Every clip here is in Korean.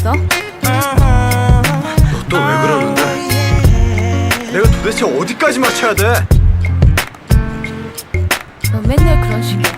됐어? 또왜 그러는데? 내가 도대체 어디까지 맞춰야 돼? 너 맨날 그런 식이야.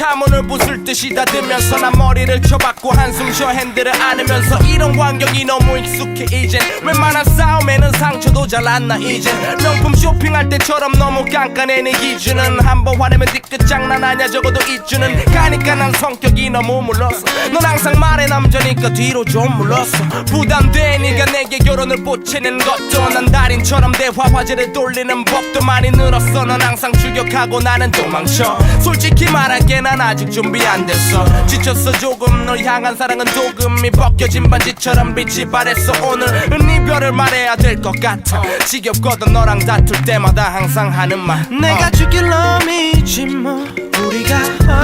차문을 부술 듯이 닫으면서 난 머리를 쳐박고 한숨 쉬어 핸들을 안으면서 이런 환경이 너무 익숙해 이젠. 웬만한 싸움에는 상처도 잘 안 나 이젠. 명품 쇼핑할 때처럼 너무 깐깐해 내 기준은 한번 화내면 뒤끝 장난 아냐 적어도 이주는. 가니까 난 성격이 너무 물렀어 넌 항상 말해 남자니까 뒤로 좀 물렀어 부담돼 네가 내게 결혼을 보채는 것도 난 달인처럼 대화 화제를 돌리는 법도 많이 늘었어. 넌 항상 출격하고 나는 도망쳐. 솔직히 말할게 난 아직 준비 안 됐어. 지쳤어 조금 널 향한 사랑은 도금이 벗겨진 반지처럼 빛이 발했어. 오늘은 이별을 말해야 될 것 같아. 지겹거든 너랑 다툴 때마다 항상 하는 말. 내가 죽일 놈이지 뭐. 우리가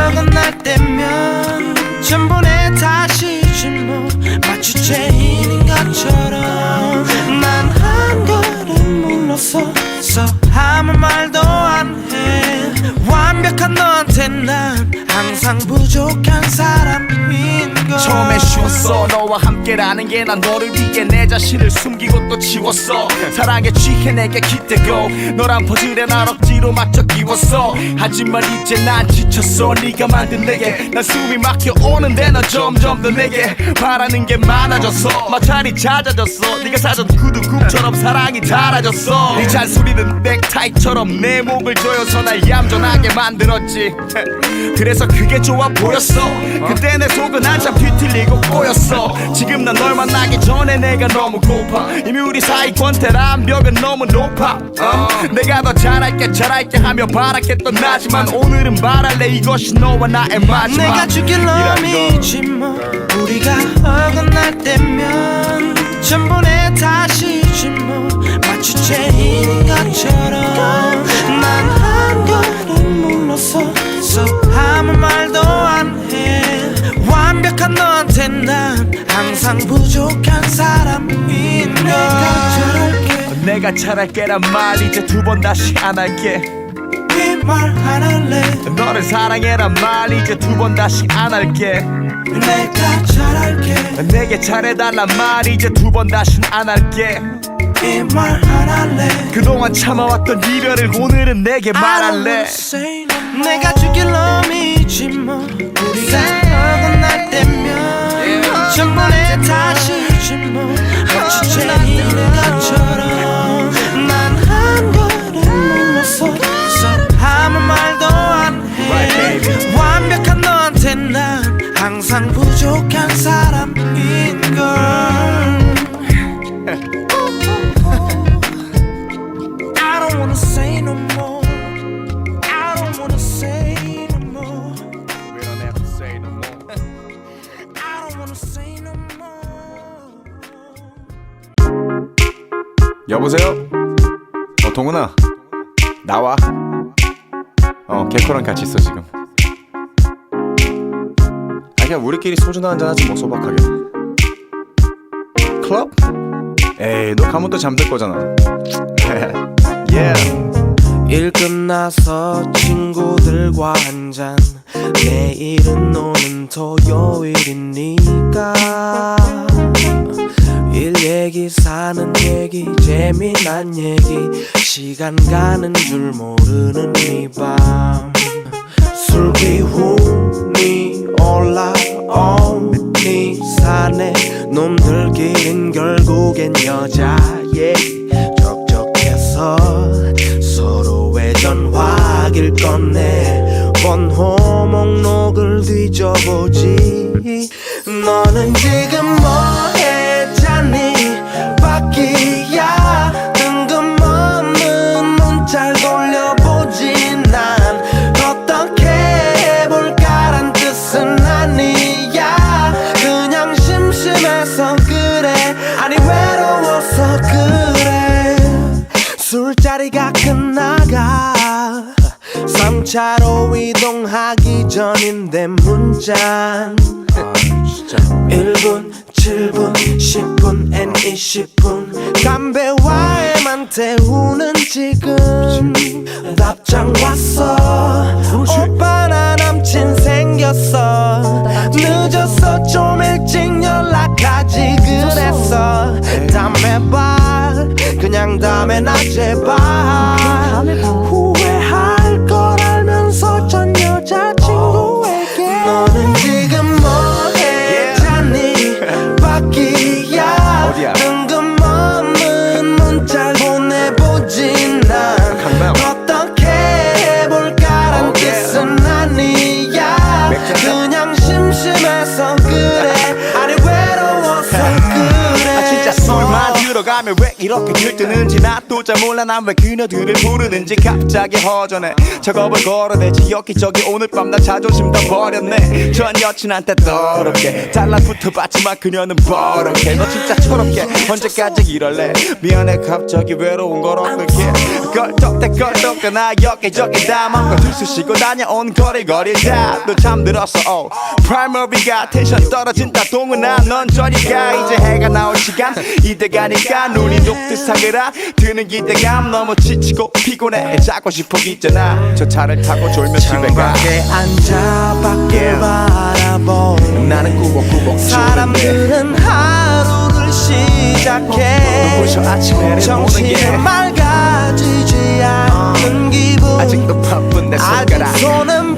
어긋날 때면 내 탓이지 뭐. 마치 죄인인 것처럼 난 한 걸음 물러서서 아무 말도 안 해. 완벽한 너한테 난 항상 부족한 사람인 걸. 처음에 쉬웠어. 너와 함께라는 게 난 너를 위해 내 자신을 숨기고 또 지웠어. 사랑에 취해 내게 기대고 너란 퍼즐에 난 억지로 맞춰 끼웠어. 하지만 이제 난 지쳤어. 네가 만든 내게 난 숨이 막혀 오는데 넌 점점 더 내게 바라는 게 많아졌어. 마찰이 잦아졌어. 네가 사준 구두굽처럼 사랑이 닳아졌어. 네 잔소리는 넥 타이처럼 내 목을 조여서 날 얌전하게 만들었지. 그래서 그게 좋아 보였어. 그때 내 속은 한참 뒤틀리고 꼬였어. 지금 난 널 만나기 전에 내가 너무 고파. 이미 우리 사이 권태란 벽은 너무 높아. 어? 내가 더 잘할게 잘할게 하며 바랐겠던 나지만 오늘은 말할래. 이것이 너와 나의 마지막. 내가 죽일 놈이지 뭐. 우리가 어긋날 때면 전부 내 탓이지 뭐 죄인인 것처럼 난 한 걸음 물러서 서 아무 말도 안 해. 완벽한 너한테 난 항상 부족한 사람인 걸. 내가 잘할게란 말 이제 두 번 다시 안 할게. 이말안 할래 너를 사랑해란 말 이제 두 번 다시 안 할게. 내가 잘할게. 내게 잘해달란 말 이제 두 번 다신 안 할게 이말안 할래. 그동안 참아왔던 이별을 오늘은 내게 말할래. 내가 죽일 놈이지 뭐. 우리가 어긋날 때면 전부 내 탓이지 뭐. 마치 죄인인 것처럼 난한 걸음 물러서서 아무 말도 안해. 완벽한 너한테 난 항상 부족한 사람인 걸 여보세요? 어 동훈아. 나와. 어 개코랑 같이 있어 지금. 아 그냥 우리끼리 소주나 한잔 하지 뭐 소박하게. 클럽? 에이 너 가면 또 잠들 거잖아. yeah. 일 끝나서 친구들과 한잔. 내일은 오는 토요일이니까 일 얘기 사는 얘기 재미난 얘기. 시간 가는 줄 모르는 이밤 술 기운이 올라오니. 산에 놈들끼린 결국엔 여자 얘기 적적해서 서로의 전화기를 꺼내. 번호 목록을 뒤져보지. 너는 지금 뭐 짠. 아, 1분, 7분, 10분, 엔 20분. 담배와에만 태우는 지금. 답장 왔어. 오빠 나 남친 생겼어. 늦었어 좀 일찍 연락하지 그랬어. 담배 봐. 그냥 담배 나 제발. 이렇게 들뜨는지 나도 잘 몰라 난 왜 그녀들을 부르는지 갑자기 허전해. 작업을 걸어대지 여기 저기 오늘 밤 나 자존심 다 버렸네. 전 여친한테 더럽게 달라붙어 봤지만 그녀는 버럭해. 너 진짜 철없게 언제까지 이럴래? 미안해 갑자기 외로운 걸 어떡해 껄떡대 껄떡대 나 여기저기 다 맘껏 들쑤시고 다녀온 거리거리 다또 잠들었어 oh. 프라이머리가 텐션 떨어진다. 동훈아 넌 저리 가. 이제 해가 나올 시간. 이대 가니까 눈이 녹듯 사그라. 드는 기대감 너무 지치고 피곤해. 자고 싶어 있잖아. 저 차를 타고 졸며 집에 가. 창밖에 앉아 밖을 Yeah. 바라보 나는 꾸벅꾸벅 사람들은 하루를 시작해. 눈부셔 아침에는 보는 정신이 게. 맑아지지 않는 기분. 아직도 바쁜 내 손가락. 아직 손은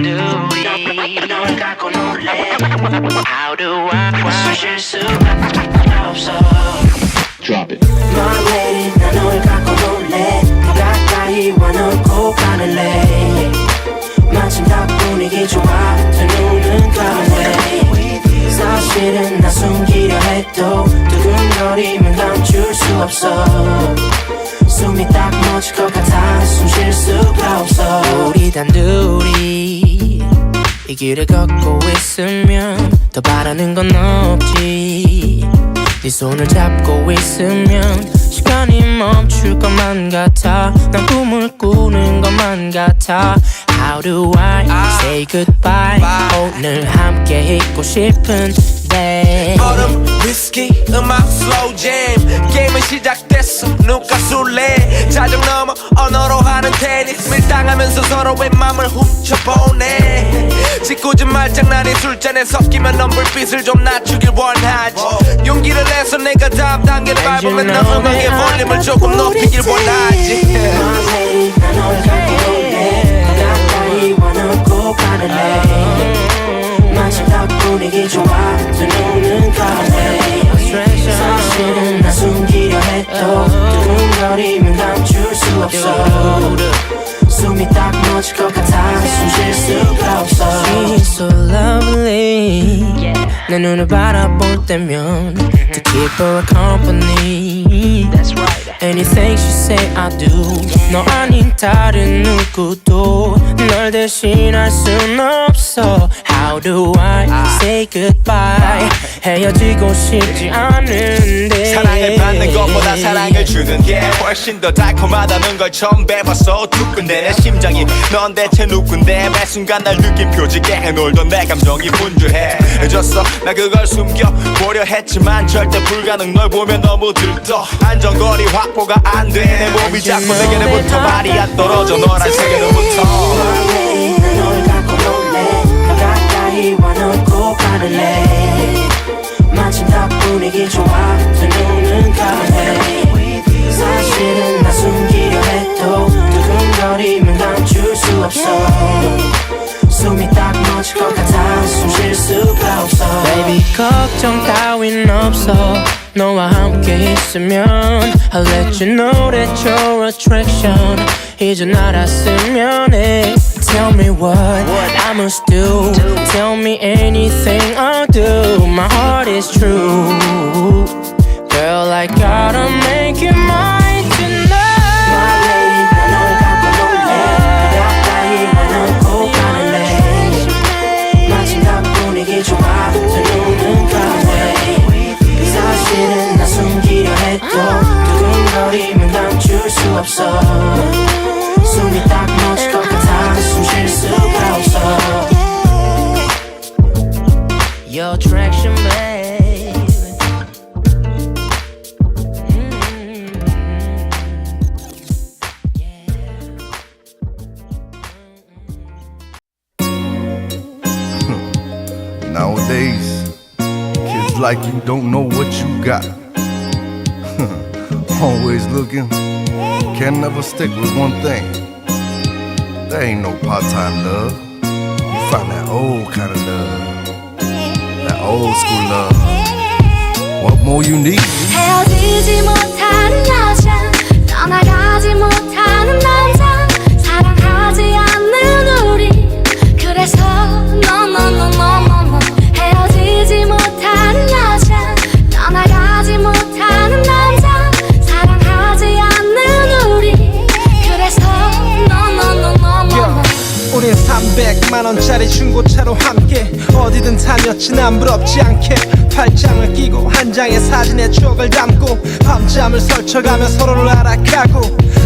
우리 단둘이 널 갖고 놀래 How do I 숨쉴 수 없어 Drop it. My lady, 난널 갖고 놀래 가까이 와 놓고 가늘래 마침 딱 분위기 좋아 두 눈은 가만해 사실은 나 숨기려 해도 두근거리면 감출 수 없어 숨이 딱 멎을 것 같아 숨쉴 수가 없어. 우리 단둘이 이 길을 걷고 있으면 더 바라는 건 없지. 네 손을 잡고 있으면 시간이 멈출 것만 같아. 난 꿈을 꾸는 것만 같아. How do I say goodbye? 오늘 함께 있고 싶은데. 얼음 위스키 음악 슬로우 잼 게임은 시작 누가 술래. 자정 넘어 언어로 하는 테니스. 밀당하면서 서로의 맘을 훔쳐보네 짓궂은 말장난이 술잔에 섞이면 넌 불빛을 좀 낮추길 원하지. 용기를 내서 내가 다음 단계를 밟으면 너 음악의 볼륨을 조금 높이길 원하지. 마치 딱 분위기 좋아. 두 눈은 가만해 사실은 나 숨기려 해도 두근거리면 감출 수 없어 숨이 딱 멎을 것 같아 숨 쉴 수가 없어 She's so lovely 내 눈을 바라볼 때면 To keep her company Anything she say I do 너 아닌 다른 누구도 널 대신할 순 없어 How do I say goodbye 헤어지고 싶지 않은데. 사랑을 받는 것보다 사랑을 주는 게 훨씬 더 달콤하다는 걸 처음 배웠어. 두근대 내 심장이 넌 대체 누군데? 매 순간 날 느낀 표지게 해놀던 내 감정이 분주해졌어. 나 그걸 숨겨 보려 했지만 절대 불가능 널 보면 너무 들떠. 안전거리 확보가 안 돼. 내 몸이 자꾸 내게로부터 발이 안 떨어져. 너란 세계로부터 널 갖고 놀래. 가까이 와 놓고 가늘래 마침 딱 분위기 좋아. 두 눈은 가만해 사실은 나 숨기려 해도 두근거리면 감출 수 없어. 숨이 딱 멎을 것 같아. 숨 쉴 수가 없어. Baby 걱정 따윈 없어. 너와 함께 있으면 I'll let you know that your attraction. 이제 알았으면 해 Tell me what I must do Tell me anything I'll do My heart is true Girl, I gotta make you mine tonight. My lady 널 갖고 놀래 가까이 와는 꼭 가는데 마침 딱 분위기 좋아 들려오는 가는데 사실은 나 숨기려 해도 두근거리면 감출 수 없어 숨이 딱 멎을 것 Your attraction, babe. Nowadays, kids like you don't know what you got. Always looking, can never stick with one thing. There ain't no part time love. You find that old kind of love, old school love. What more you need? 헤어지지 못하는 여자 떠나가지 못하는 남 우린 300만 원짜리 중고차로 함께 어디든 다녔지 난 부럽지 않게 팔짱을 끼고 한 장의 사진에 추억을 담고 밤잠을 설쳐가며 서로를 알아가고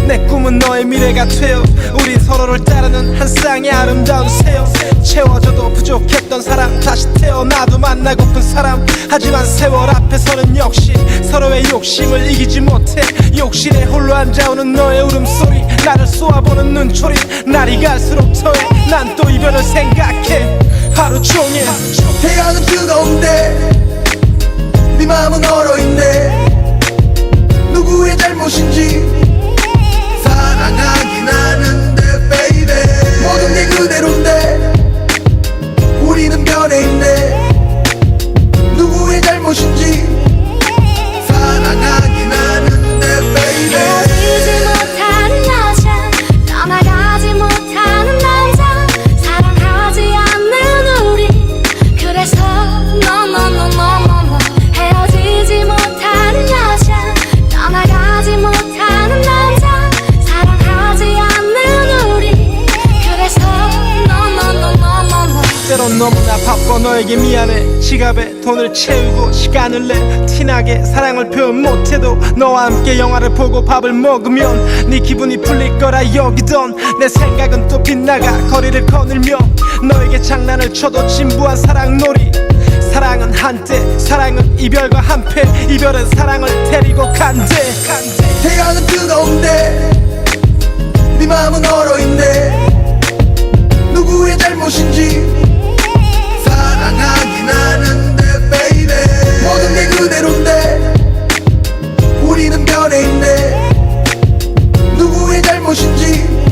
내 꿈은 너의 미래가 되어 우린 서로를 따르는 한 쌍의 아름다운 새요 채워져도 부족했던 사람 다시 태어나도 만나고픈 사람. 하지만 세월 앞에서는 역시 서로의 욕심을 이기지 못해 욕실에 홀로 앉아오는 너의 울음소리 나를 쏘아보는 눈초리 날이 갈수록 더해 난 또 이별을 생각해. 하루 종일. 태양은 뜨거운데 네 마음은 얼어있네. 누구의 잘못인지 사랑하긴 하는데 baby. 모든 게 그대로인데 우리는 변해 있네. 누구의 잘못인지 사랑하긴 때론 너무나 바빠 너에게 미안해. 지갑에 돈을 채우고 시간을 내. 티나게 사랑을 표현 못해도 너와 함께 영화를 보고 밥을 먹으면 네 기분이 풀릴 거라 여기던 내 생각은 또 빗나가 거리를 거닐며 너에게 장난을 쳐도 진부한 사랑놀이. 사랑은 한때 사랑은 이별과 한패. 이별은 사랑을 데리고 간대. 태양은 뜨거운데 네 마음은 얼어있네. 누구의 잘못인지 하는데 baby. 모든 게 그대로인데 우리는 변해 있네. 누구의 잘못인지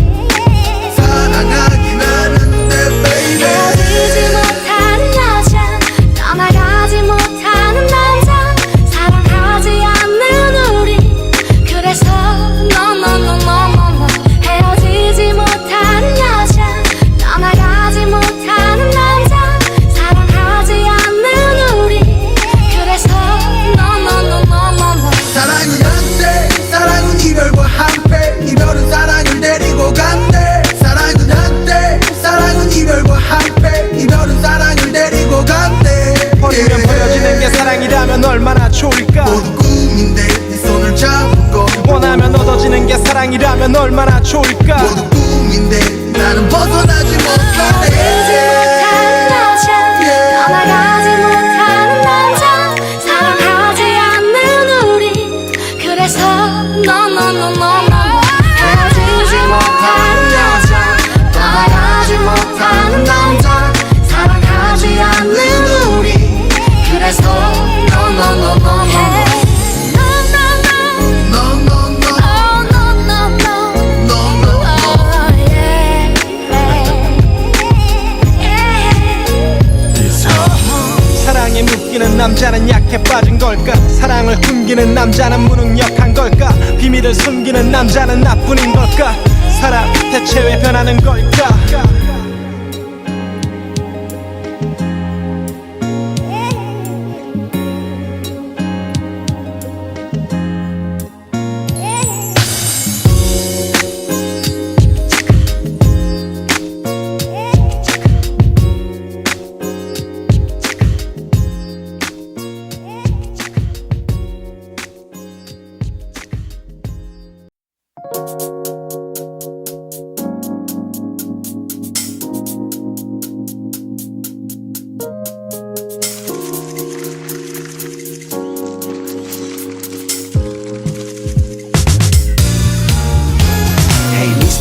숨기는 남자는 무능력한 걸까? 비밀을 숨기는 남자는 나뿐인 걸까? 사랑 대체 왜 변하는 걸까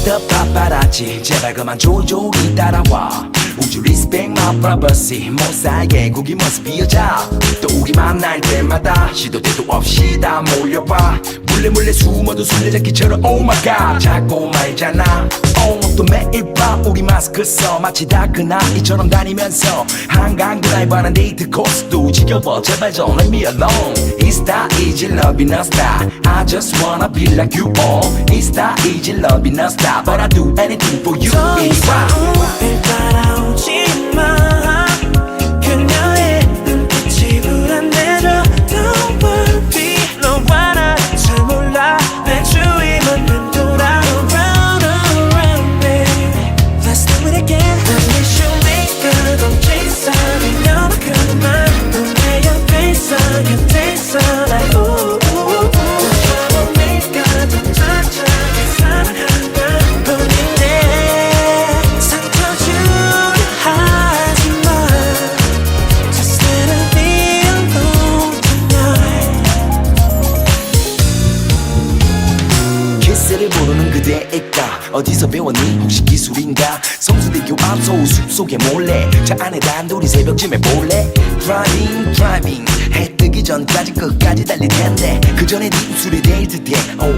Mr. Paparazzi 제발 그만 조종이 따라와. 우주 리스펙 my privacy? 못 살게 구기 모습 여자. 또 우리 만 날 때마다 시도 때도 없이 다 몰려봐. 몰래 몰래 숨어도 술래잡기처럼 oh my god. 자꾸 말잖아 또 매일 밤 우리 마스크 써 마치 다 그 나이처럼 다니면서 한강 드라이브 하는 데이트 코스도 지겨워 제발 좀 let me alone It's that easy loving a star I just wanna be like you all It's that easy loving a star But I do anything for you It's right 따라오지 마 속에 몰래. 차 안에 단둘이 새벽쯤에 몰래. Driving driving. 해 뜨기 전까지 끝까지 달릴 텐데. 그 전에 네 입술에 대일 듯해 oh,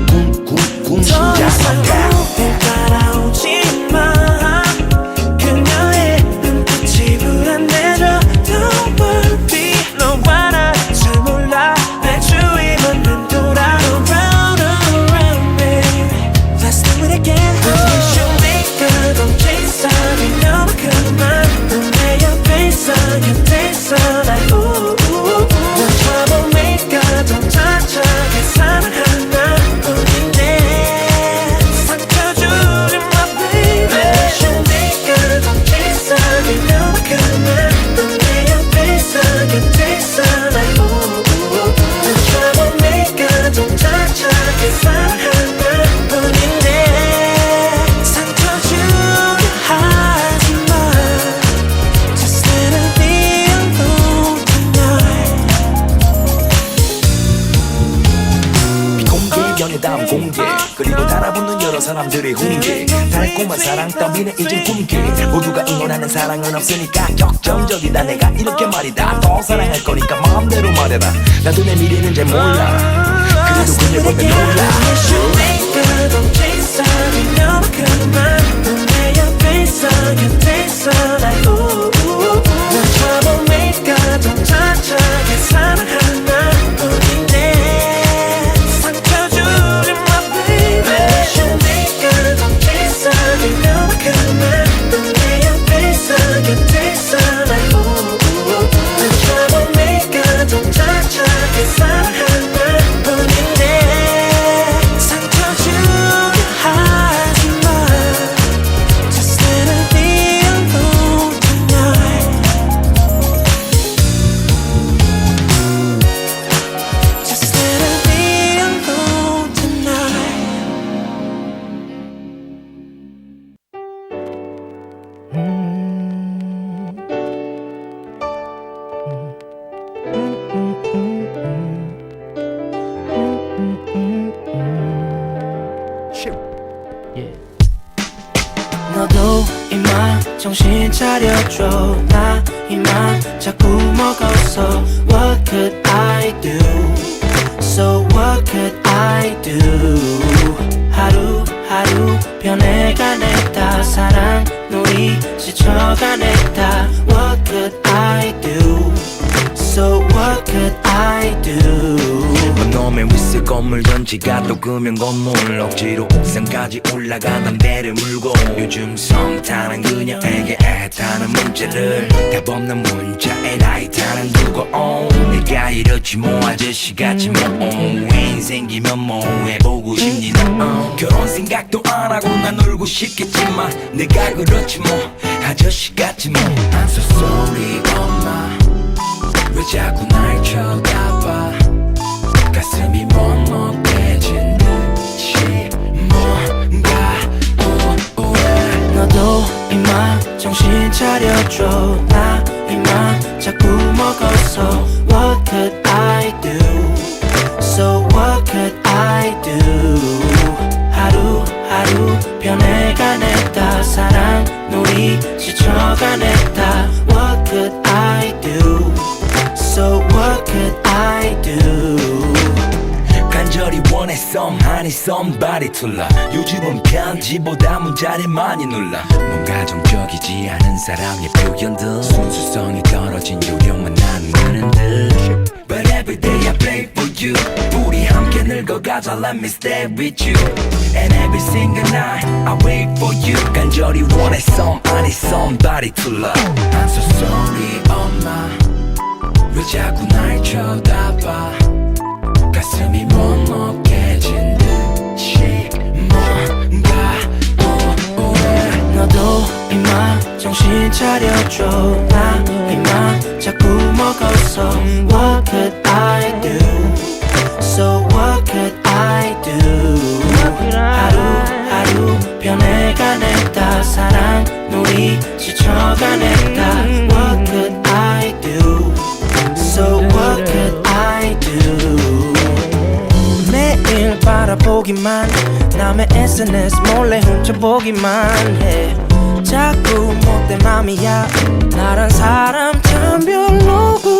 사랑은 없으니까 격정적이다. 내가 이렇게 말이다. 더 사랑할 거니까 마음대로 말해라 나도 내 미래는 잘 몰라. 그래도 그녀 보면 놀라 정신 차려줘. 나 이만 지가 또 금연 건물 억지로 옥상까지 올라가 담배를 물고 요즘 성타는 그녀에게 애타는 문자를 답 없는 문자에 나이 타는 두고 어 내가 이렇지 뭐 아저씨 같지 뭐왜 생기면 뭐 해 보고 싶니 너 어. 결혼 생각도 안 하고 난 놀고 싶겠지만 내가 그렇지 뭐 아저씨 같지 뭐. I'm so sorry 엄마 왜 자꾸 날 쳐다봐? 가슴이 먹먹 정신 차려줘. 나 이만 자꾸 먹었어 What could I do? So what could I do? 하루하루 변해가네. 다 사랑 놀이 지쳐가네. 원해 some honey somebody to love 요즘은 편지보다 문자를 많이 눌러 뭔가 정적이지 않은 사람의 표현들 순수성이 떨어진 요령만 나는 그는 듯 But every day I pray for you 우리 함께 늙어가자 let me stay with you And every single night I wait for you 간절히 원해 some honey somebody to love I'm so sorry 엄마 왜 자꾸 날 쳐다봐 가슴이 먹먹해진 듯이 뭔가？오, 너도 이마 정신 차려줘. 나 이마 자꾸 먹었어 What could I do? So what could I do? 하루하루 변해가네 다. 사랑 놀이 지쳐가 냈다. 바라보기만. 남의 SNS 몰래 훔쳐보기만. 해 자꾸 못된 맘이야. 나란 사람 참 별로고.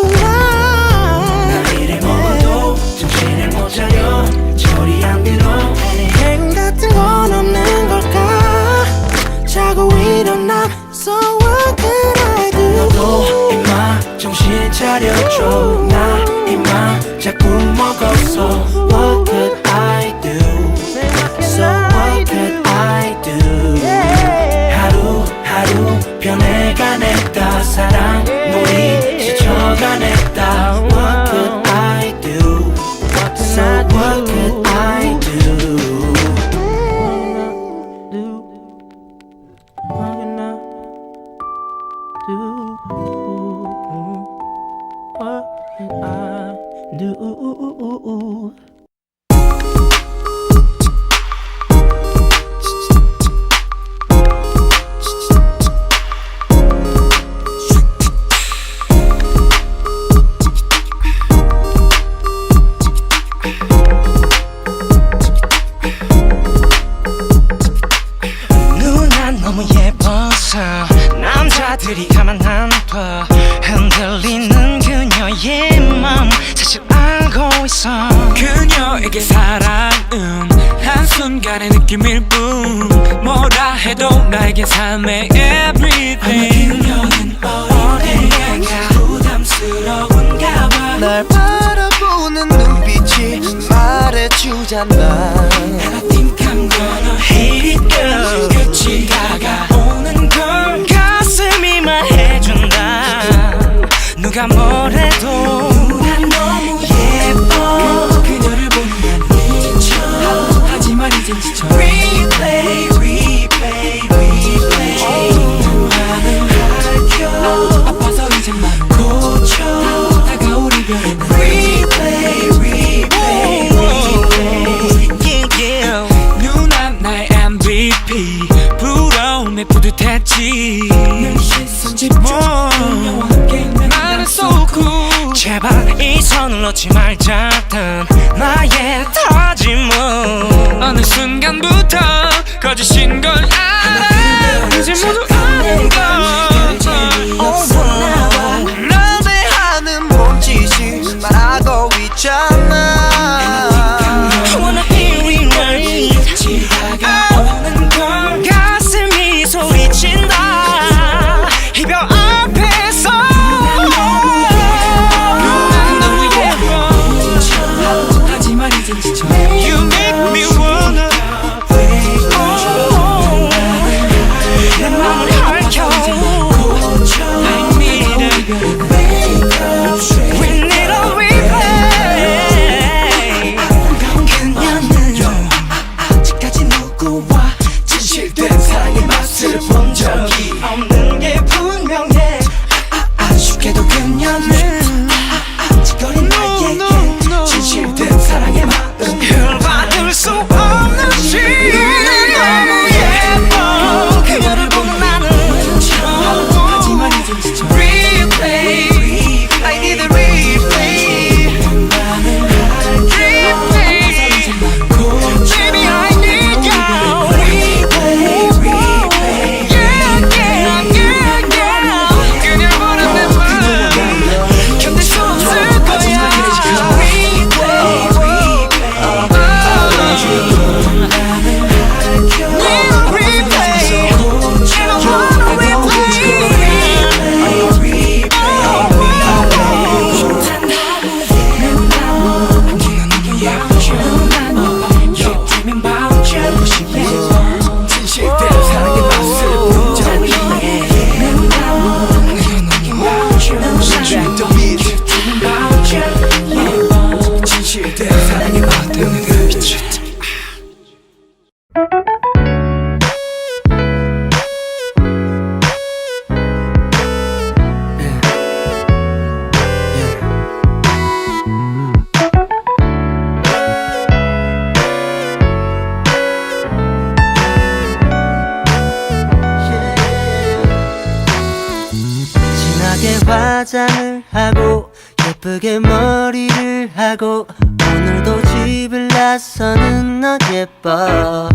화장을 하고 예쁘게 머리를 하고 오늘도 집을 나서는 너 예뻐.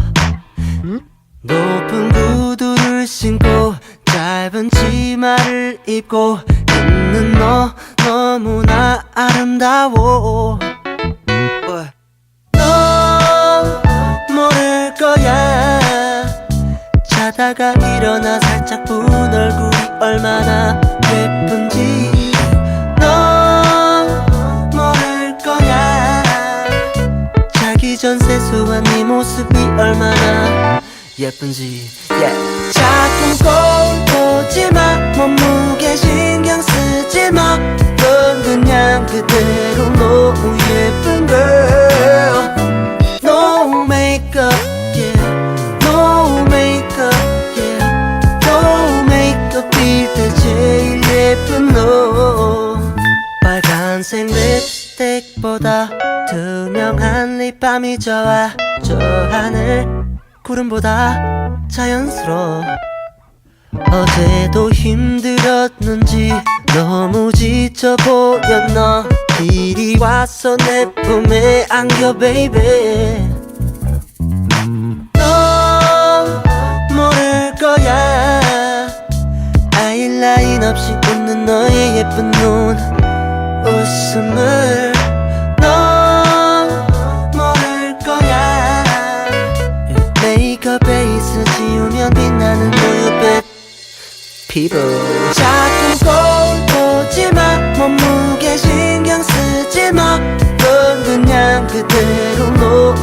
높은 구두를 신고 짧은 치마를 입고 있는 너 너무나 아름다워. 너 모를 거야. 자다가 일어나 살짝 본 얼굴이 얼마나 예쁜지 너 모를 거야. 자기 전 세수한 네 모습이 얼마나 예쁜지 yeah. 자꾸 거울 보지 마 몸무게 신경 쓰지 마 넌 그냥 그대로 너무 예쁜 girl. No makeup 밤이 좋아 저 하늘 구름보다 자연스러워. 어제도 힘들었는지 너무 지쳐 보였나? 이리 와서 내 품에 안겨 베이베 너 모를 거야. 아이라인 없이 웃는 너의 예쁜 눈 웃음을 피부 자꾸 거울 보지 마 몸무게 신경 쓰지 마 넌 그냥 그대로 너